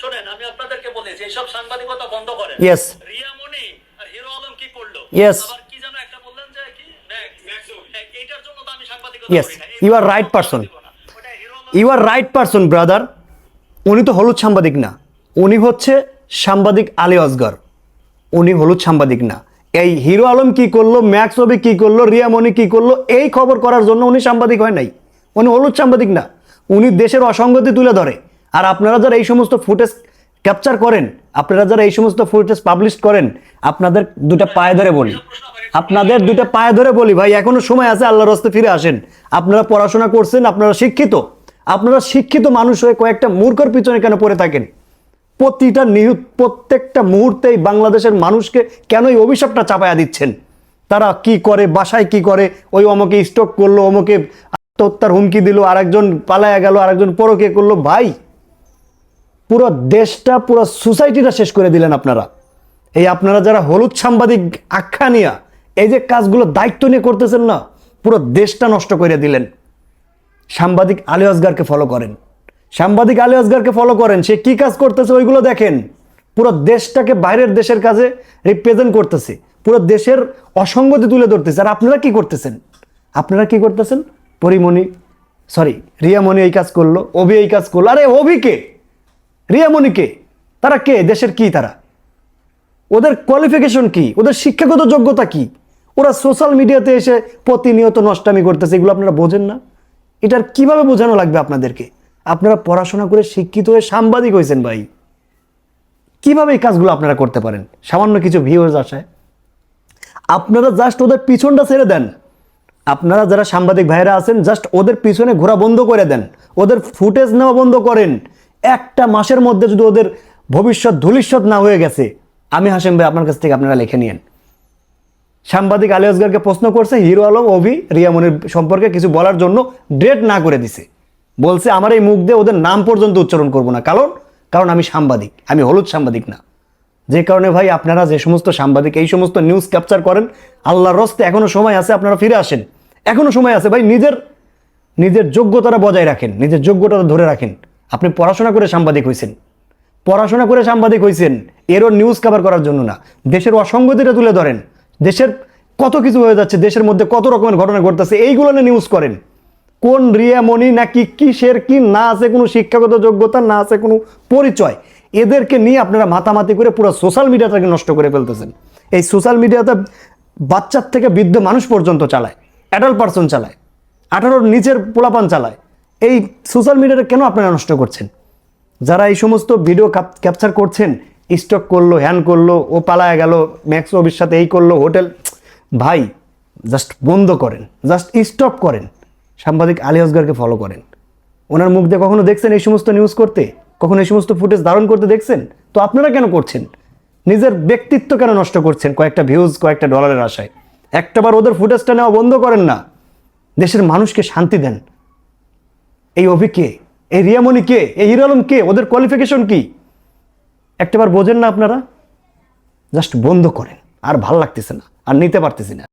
শোনেন আমি আপনাদেরকে বলি যে এইসব সাংবাদিকতা বন্ধ করেন। Yes. রিয়া মনি আর হিরো আলম কি করল? Yes. আবার কি যেন একটা বললেন যে কি? এইটার জন্য তো আমি সাংবাদিকতা Yes, করি না। you are right person. ওটা Hero Alam you are right person brother উনি তো হলুদ সাংবাদিক না। উনি হচ্ছে সাংবাদিক আলী অসগর। উনি হলুদ সাংবাদিক না। এই হিরো আলম কি করল ম্যাক্স রবি কি করল রিয়া মনি কি করল এই খবর করার জন্য উনি সাংবাদিক হয় নাই। উনি হলুদ সাংবাদিক না। উনি দেশের অসঙ্গতি তুলে ধরে। আর আপনারা যারা এই সমস্ত ফুটেজ ক্যাপচার করেন, আপনারা যারা এই সমস্ত ফুটেজ পাবলিশ করেন, আপনাদের দুটা পায়ে ধরে বলি। আপনাদের দুটা পায়ে ধরে বলি, ভাই, এখনও সময় আছে, আল্লাহর রাস্তে ফিরে আসেন। আপনারা পড়াশোনা করছেন, আপনারা শিক্ষিত। আপনারা শিক্ষিত মানুষ হয়ে কয়েকটা মূর্খর পিছনে কেন পড়ে থাকেন? প্রতিটা নিহুত, প্রত্যেকটা মুহূর্তেই বাংলাদেশের মানুষকে কেন এই অভিশাপটা চাপায়া দিচ্ছেন? তারা কি করে, বাসায় কি করে? ওই অমকে স্টক করল, অমকে আত্মহত্যার হুমকি দিল, আরেকজন পালায়া গেল, আরেকজন পরকে করল। ভাই পুরো দেশটা, পুরো সোসাইটিটা শেষ করে দিলেন আপনারা। এই আপনারা যারা হলুদ সাংবাদিক আখ্যা নিয়া এই যে কাজগুলো দায়িত্ব নিয়ে করতেছেন না, পুরো দেশটা নষ্ট করে দিলেন। সাংবাদিক আলী আসগারকে ফলো করেন। সাংবাদিক আলী আসগারকে ফলো করেন। সে কি কাজ করতেছে ওইগুলো দেখেন। পুরো দেশটাকে বাইরের দেশের কাজে রিপ্রেজেন্ট করতেছে। পুরো দেশের অসঙ্গতি তুলে ধরতেছে। আর আপনারা কি করতেছেন? আপনারা কি করতেছেন? পরিমণি সরি রিয়ামণি এই কাজ করল, অভি এই কাজ করল। আরে অভি কে রিয়ামণি কে তারা কে? দেশের কি তারা? ওদের কোয়ালিফিকেশন কি? ওদের শিক্ষাগত যোগ্যতা কি? ওরা সোশ্যাল মিডিয়াতে এসে প্রতিনিয়ত নষ্টামি করতেছে, এগুলো আপনারা বোঝেন না? এটার কীভাবে বোঝানো লাগবে আপনাদেরকে? আপনারা পড়াশোনা করে শিক্ষিত হয়ে সাংবাদিক হয়েছেন ভাই। কীভাবে এই কাজগুলো আপনারা করতে পারেন? সামান্য কিছু ভিউয়ার্স আসায়। আপনারা জাস্ট ওদের পিছনটা ছেড়ে দেন। আপনারা যারা সাংবাদিক ভাইরা আছেন জাস্ট ওদের পিছনে ঘোরা বন্ধ করে দেন। ওদের ফুটেজ নেওয়া বন্ধ করেন। একটা মাসের মধ্যে যদি ওদের ভবিষ্যৎ ধূলিষ্যৎ না হয়ে গেছে, আমি হাসেম ভাই আপনার কাছ থেকে আপনারা লিখে নিয়েন। সাংবাদিক আলী আসগারকে প্রশ্ন করছে, হিরো আলম, অভি রিয়ামনির সম্পর্কে কিছু বলার জন্য ডেট না করে দিছে। বলছে, আমার এই মুখ দিয়ে ওদের নাম পর্যন্ত উচ্চারণ করব না। কারণ? কারণ আমি সাংবাদিক, আমি হলুদ সাংবাদিক না। যে কারণে ভাই আপনারা যে সমস্ত সাংবাদিক, এই সমস্ত নিউজ ক্যাপচার করেন, আল্লাহর রস্তে এখনও সময় আছে, আপনারা ফিরে আসেন। এখনও সময় আছে ভাই, নিজের নিজের যোগ্যতাটা বজায় রাখেন, নিজের যোগ্যতাটা ধরে রাখেন। আপনি পড়াশোনা করে সাংবাদিক হয়েছেন পড়াশোনা করে সাংবাদিক হয়েছেন এরও নিউজ কভার করার জন্য না। দেশের অসঙ্গতিটা তুলে ধরেন। দেশের কত কিছু হয়ে যাচ্ছে, দেশের মধ্যে কত রকমের ঘটনা ঘটতেছে, এইগুলো নিয়ে নিউজ করেন। কোন রিয়ামণি নাকি কিসের কি, না আছে কোনো শিক্ষাগত যোগ্যতা, না আছে কোনো পরিচয়, এদেরকে নিয়ে আপনারা মাতামাতি করে পুরো সোশ্যাল মিডিয়াটাকে নষ্ট করে ফেলতেছেন। এই সোশ্যাল মিডিয়াতে বাচ্চার থেকে বৃদ্ধ মানুষ পর্যন্ত চালায় অ্যাডাল্ট পার্সন চালায়, আঠারোর নিচের পোলাপান চালায়। এই সোশ্যাল মিডিয়াটা কেন আপনারা নষ্ট করছেন? যারা এই সমস্ত ভিডিও ক্যাপচার করছেন, স্টক করল, হ্যান করল, ও পালায় গেল, ম্যাক্স রবির সাথে এই করল, হোটেল, ভাই, জাস্ট বন্ধ করেন, জাস্ট স্টপ করেন। সাংবাদিক আলী আসগারকে ফলো করেন। ওনার মুখ দিয়ে কখনো দেখছেন এই সমস্ত নিউজ করতে? কখনো এই সমস্ত ফুটেজ ধারণ করতে দেখছেন? তো আপনারা কেন করছেন? নিজের ব্যক্তিত্ব কেন নষ্ট করছেন কয়েকটা ভিউজ কয়েকটা ডলারের আশায়? একটাবার ওদের ফুটেজটা নেওয়া বন্ধ করেন না। দেশের মানুষকে শান্তি দেন। এই অভি কে? এই রিয়ামণি কে? এই হিরো আলম কে? ওদের কোয়ালিফিকেশন কি? একটাবার বোঝেন না আপনারা? জাস্ট বন্ধ করেন। আর ভালো লাগতেছে না। আর নিতে পারতেছি না।